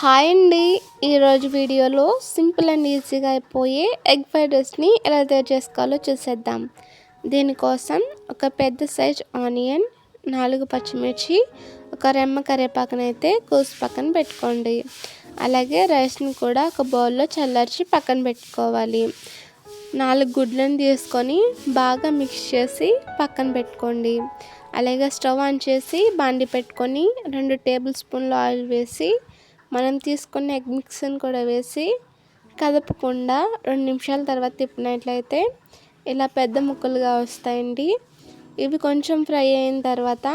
Hi అండి. ఈరోజు వీడియోలో సింపుల్ అండ్ ఈజీగా అయిపోయే ఎగ్ ఫ్రైడ్ రైస్ని ఎలా తయారు చేసుకోవాలో చూసేద్దాం. దీనికోసం ఒక పెద్ద సైజ్ ఆనియన్ నాలుగు పచ్చిమిర్చి ఒక రెమ్మ కరివేపాకునైతే కోసి పక్కన పెట్టుకోండి. అలాగే రైస్ని కూడా ఒక బౌల్లో చల్లార్చి పక్కన పెట్టుకోవాలి. నాలుగు గుడ్లను తీసుకొని బాగా మిక్స్ చేసి పక్కన పెట్టుకోండి. అలాగే స్టవ్ ఆన్ చేసి బాండి పెట్టుకొని రెండు టేబుల్ స్పూన్లు ఆయిల్ వేసి మనం తీసుకున్న ఎగ్ మిక్స్ని కూడా వేసి కదపకుండా రెండు నిమిషాల తర్వాత తిప్పినట్లయితే ఇలా పెద్ద ముక్కలుగా వస్తాయండి. ఇవి కొంచెం ఫ్రై అయిన తర్వాత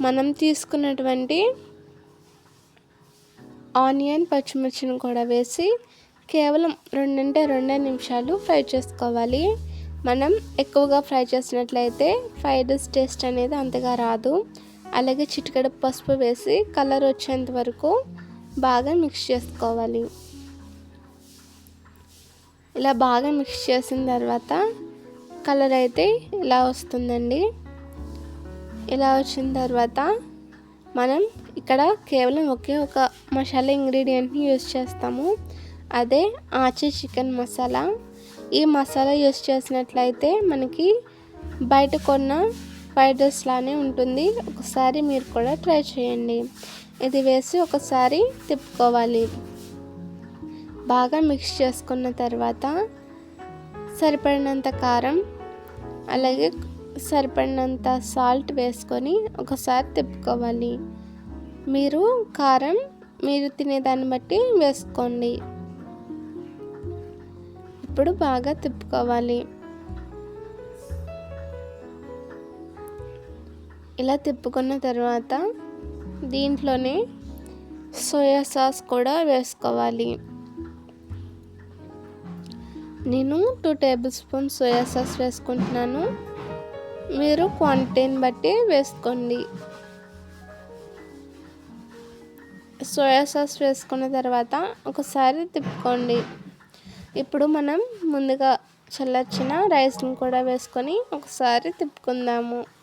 మనం తీసుకున్నటువంటి ఆనియన్ పచ్చిమిర్చిని కూడా వేసి కేవలం రెండంటే రెండే నిమిషాలు ఫ్రై చేసుకోవాలి. మనం ఎక్కువగా ఫ్రై చేసినట్లయితే ఫ్రైడ్ రైస్ టేస్ట్ అనేది అంతగా రాదు. అలాగే చిటికెడ పసుపు వేసి కలర్ వచ్చేంత వరకు బాగా మిక్స్ చేసుకోవాలి. ఇలా బాగా మిక్స్ చేసిన తర్వాత కలర్ అయితే ఇలా వస్తుందండి. ఇలా వచ్చిన తర్వాత మనం ఇక్కడ కేవలం ఒకే ఒక మసాలా ఇంగ్రీడియంట్ని యూజ్ చేస్తాము. అదే ఆచి చికెన్ మసాలా. ఈ మసాలా యూస్ చేసినట్లయితే మనకి బయట కొన్న ఫ్రైడ్ రైస్ లానే ఉంటుంది. ఒకసారి మీరు కూడా ట్రై చేయండి. ఇది వేసి ఒకసారి తిప్పుకోవాలి. బాగా మిక్స్ చేసుకున్న తర్వాత సరిపడినంత కారం అలాగే సరిపడినంత సాల్ట్ వేసుకొని ఒకసారి తిప్పుకోవాలి. మీరు కారం మీరు తినేదాన్ని బట్టి వేసుకోండి. ఇప్పుడు బాగా తిప్పుకోవాలి. ఇలా తిప్పుకున్న తర్వాత దీంట్లోనే సోయా సాస్ కూడా వేసుకోవాలి. నేను two table spoon soya sauce వేసుకుంటున్నాను. మీరు క్వాంటిటీని బట్టి వేసుకోండి. సోయా సాస్ వేసుకున్న తర్వాత ఒకసారి తిప్పుకోండి. ఇప్పుడు మనం ముందుగా చల్లర్చిన రైస్ని కూడా వేసుకొని ఒకసారి తిప్పుకుందాము.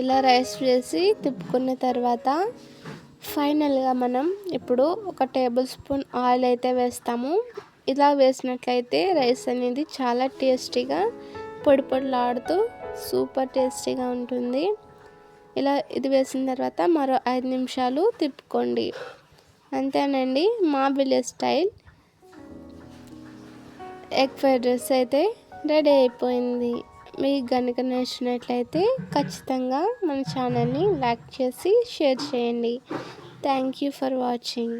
ఇలా రైస్ వేసి తిప్పుకున్న తర్వాత ఫైనల్గా మనం ఇప్పుడు ఒక టేబుల్ స్పూన్ ఆయిల్ అయితే వేస్తాము. ఇలా వేసినట్లయితే రైస్ అనేది చాలా టేస్టీగా పొడి పొడిలాడుతూ సూపర్ టేస్టీగా ఉంటుంది. ఇలా ఇది వేసిన తర్వాత మరో ఐదు నిమిషాలు తిప్పుకోండి. అంతేనండి మా village style. Egg fried rice అయితే రెడీ అయిపోయింది. మీకు కనుక నచ్చినట్లయితే ఖచ్చితంగా మన ఛానల్ని లైక్ చేసి షేర్ చేయండి. Thank you for watching.